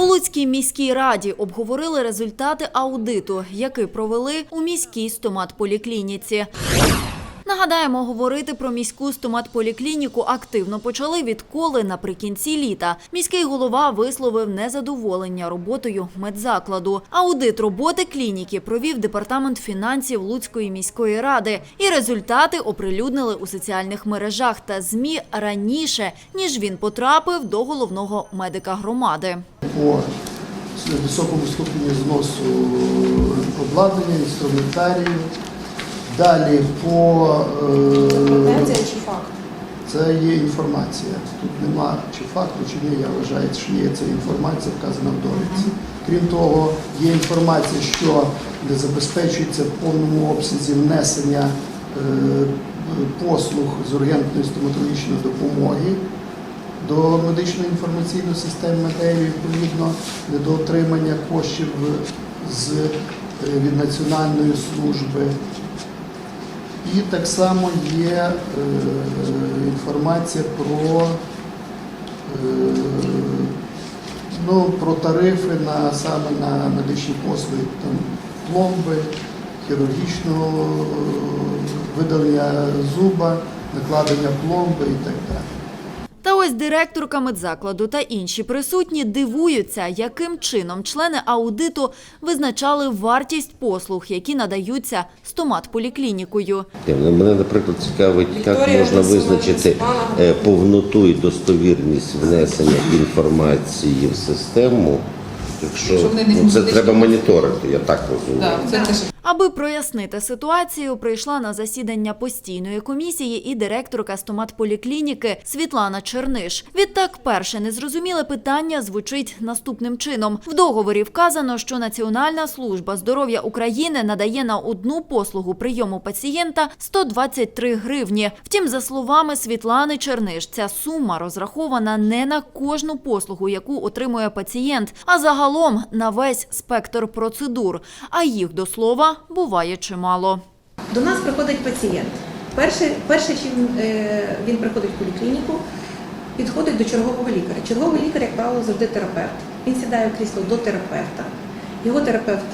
У Луцькій міській раді обговорили результати аудиту, який провели у міській стоматполіклініці. Нагадаємо, говорити про міську стоматполіклініку активно почали відколи наприкінці літа. Міський голова висловив незадоволення роботою медзакладу. Аудит роботи клініки провів департамент фінансів Луцької міської ради, і результати оприлюднили у соціальних мережах та змі раніше ніж він потрапив до головного медика громади. по високому ступені зносу обладнання, інструментарію. Далі по е, чи факт? це є інформація. Тут нема чи факту, чи ні, я вважаю, що є ця інформація вказана в довідці. Крім того, є інформація, що не забезпечується в повному обсязі внесення е, послуг з ургентної стоматологічної допомоги до медичної інформаційної системи МЕДЕю, відповідно, недоотримання коштів з, е, від Національної служби. І так само є е, інформація про, е, ну, про тарифи на, саме на медичні послуги, там, пломби, хірургічного видалення зуба, накладення пломби і так далі. Ось директорка медзакладу та інші присутні дивуються, яким чином члени аудиту визначали вартість послуг, які надаються стоматполіклінікою. Мене, наприклад, цікавить, як можна визначити е, повноту і достовірність внесення інформації в систему, якщо ну, це треба моніторити, я так розумію. Так, це теж Аби прояснити ситуацію, прийшла на засідання постійної комісії і директорка стоматполіклініки Світлана Черниш. Відтак, перше незрозуміле питання звучить наступним чином: в договорі вказано, що Національна служба здоров'я України надає на одну послугу прийому пацієнта 123 гривні. Втім, за словами Світлани Черниш, ця сума розрахована не на кожну послугу, яку отримує пацієнт, а загалом на весь спектр процедур. А їх до слова буває чимало. До нас приходить пацієнт. Перше, перше чим е, він приходить в поліклініку, підходить до чергового лікаря. Черговий лікар, як правило, завжди терапевт. Він сідає в крісло до терапевта. Його терапевт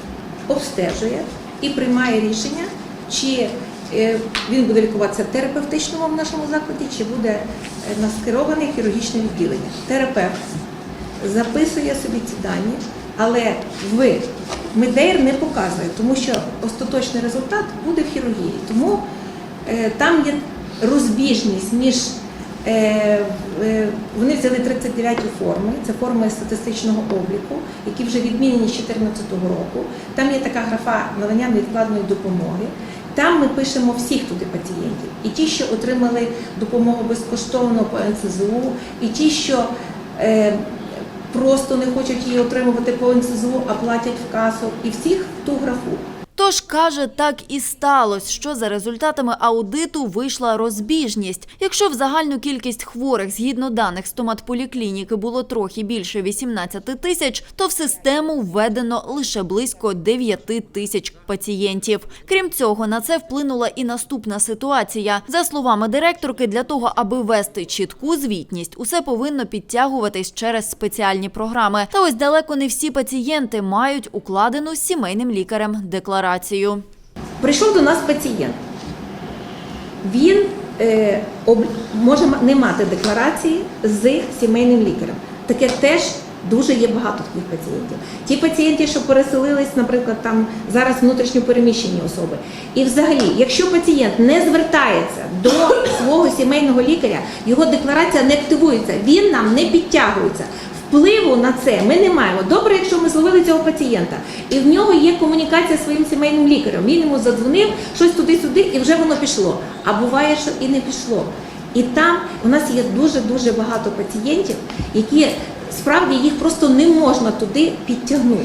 обстежує і приймає рішення, чи е, він буде лікуватися терапевтично в нашому закладі, чи буде е, хірургічне відділення. Терапевт записує собі ці дані, але в Медейр не показує, тому що остаточний результат буде в хірургії. Тому е, там є розбіжність між е, е, вони взяли 39 форми, це форми статистичного обліку, які вже відмінені з 2014 року. Там є така графа надання невідкладної допомоги. Там ми пишемо всіх туди пацієнтів. І ті, що отримали допомогу безкоштовно по НСЗУ, і ті, що просто не хочуть її отримувати по НСЗУ, а платять в касу, і всіх в ту графу. Тож каже, так і сталося, що за результатами аудиту вийшла розбіжність. Якщо в загальну кількість хворих згідно даних стоматполіклініки було трохи більше 18 тисяч, то в систему введено лише близько 9 тисяч пацієнтів. Крім цього, на це вплинула і наступна ситуація. За словами директорки, для того, аби вести чітку звітність, усе повинно підтягуватись через спеціальні програми. Та ось далеко не всі пацієнти мають укладену сімейним лікарем декларацію. Прийшов до нас пацієнт. Він е, об, може не мати декларації з сімейним лікарем. Таке теж дуже є багато таких пацієнтів. Ті пацієнти, що переселились, наприклад, там зараз внутрішньо переміщені особи. І взагалі, якщо пацієнт не звертається до свого сімейного лікаря, його декларація не активується, він нам не підтягується. Впливу на це ми не маємо. Добре, якщо ми зловили цього пацієнта, і в нього є комунікація зі своїм сімейним лікарем. Він йому задзвонив, щось туди-сюди, і вже воно пішло. А буває, що і не пішло. І там у нас є дуже дуже багато пацієнтів, які справді їх просто не можна туди підтягнути.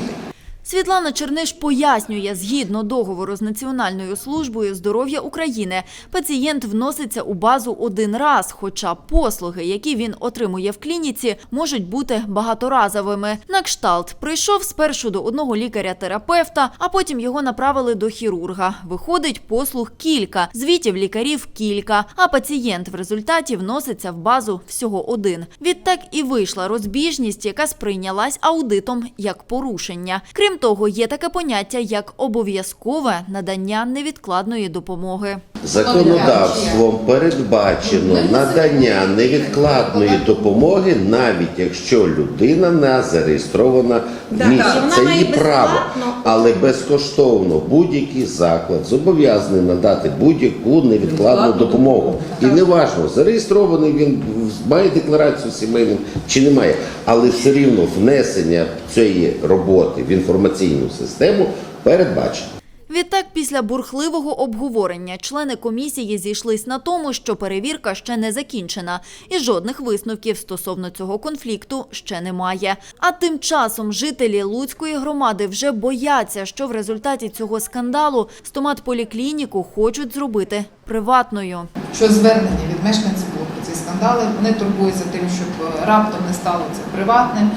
Світлана Черниш пояснює, згідно договору з Національною службою здоров'я України, пацієнт вноситься у базу один раз, хоча послуги, які він отримує в клініці, можуть бути багаторазовими. На кшталт прийшов спершу до одного лікаря-терапевта, а потім його направили до хірурга. Виходить послуг кілька, звітів лікарів кілька, а пацієнт в результаті вноситься в базу всього один. Відтак і вийшла розбіжність, яка сприйнялась аудитом як порушення. Крім того, є таке поняття як обов'язкове надання невідкладної допомоги. Законодавством передбачено надання невідкладної допомоги, навіть якщо людина не зареєстрована в місті. Це її право, але безкоштовно будь-який заклад зобов'язаний надати будь-яку невідкладну допомогу. І неважно, зареєстрований він має декларацію сімейну чи немає, але все рівно внесення цієї роботи в інформаційну систему передбачено. Відтак, після бурхливого обговорення члени комісії зійшлись на тому, що перевірка ще не закінчена, і жодних висновків стосовно цього конфлікту ще немає. А тим часом жителі Луцької громади вже бояться, що в результаті цього скандалу стомат-поліклініку хочуть зробити приватною. що звернення від мешканців про ці скандали. Вони турбуються тим, щоб е, раптом не стало це приватним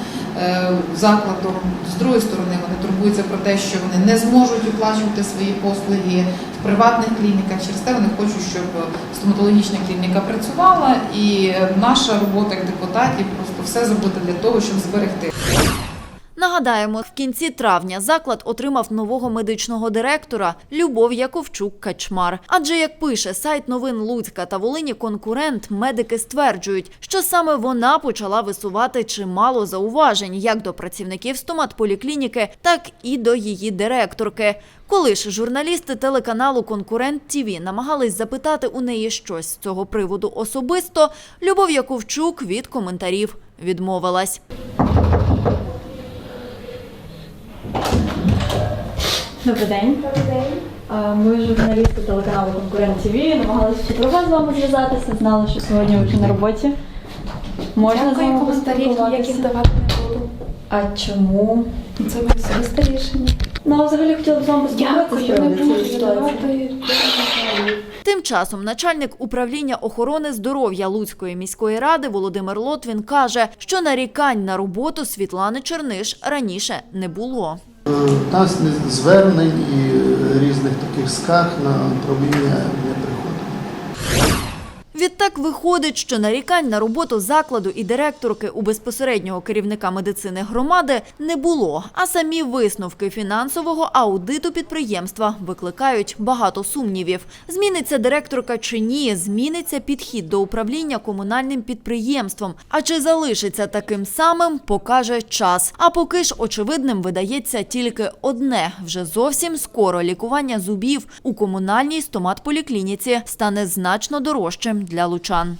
закладом. З другої сторони, вони турбуються про те, що вони не зможуть оплачувати свої послуги в приватних клініках. Через те вони хочуть, щоб стоматологічна клініка працювала, і е, наша робота як депутатів просто все зробити для того, щоб зберегти. Нагадаємо, в кінці травня заклад отримав нового медичного директора Любов Яковчук Качмар. Адже як пише сайт новин Луцька та Волині конкурент, медики стверджують, що саме вона почала висувати чимало зауважень як до працівників стоматполіклініки, так і до її директорки. Коли ж журналісти телеканалу Конкурент ТІВІ намагались запитати у неї щось з цього приводу особисто, Любов Яковчук від коментарів відмовилась. Добрий день. Добрий день. Ми журналісти телеканалу Конкурент ТВ. Намагалися ще з вами зв'язатися. Знали, що сьогодні ви вже на роботі. Можна з Дякую, вами коментарів давати не буду. А чому? Це моє особисте рішення. Ну, а взагалі хотіла б з вами поспілкуватися не давати. Тим часом начальник управління охорони здоров'я Луцької міської ради Володимир Лотвін каже, що нарікань на роботу Світлани Черниш раніше не було. Е, В нас не- звернень і е, різних таких скарг на управління. Відтак виходить, що нарікань на роботу закладу і директорки у безпосереднього керівника медицини громади не було. А самі висновки фінансового аудиту підприємства викликають багато сумнівів. Зміниться директорка чи ні, зміниться підхід до управління комунальним підприємством. А чи залишиться таким самим, покаже час. А поки ж очевидним видається тільки одне: вже зовсім скоро лікування зубів у комунальній стоматполіклініці стане значно дорожчим для лучан.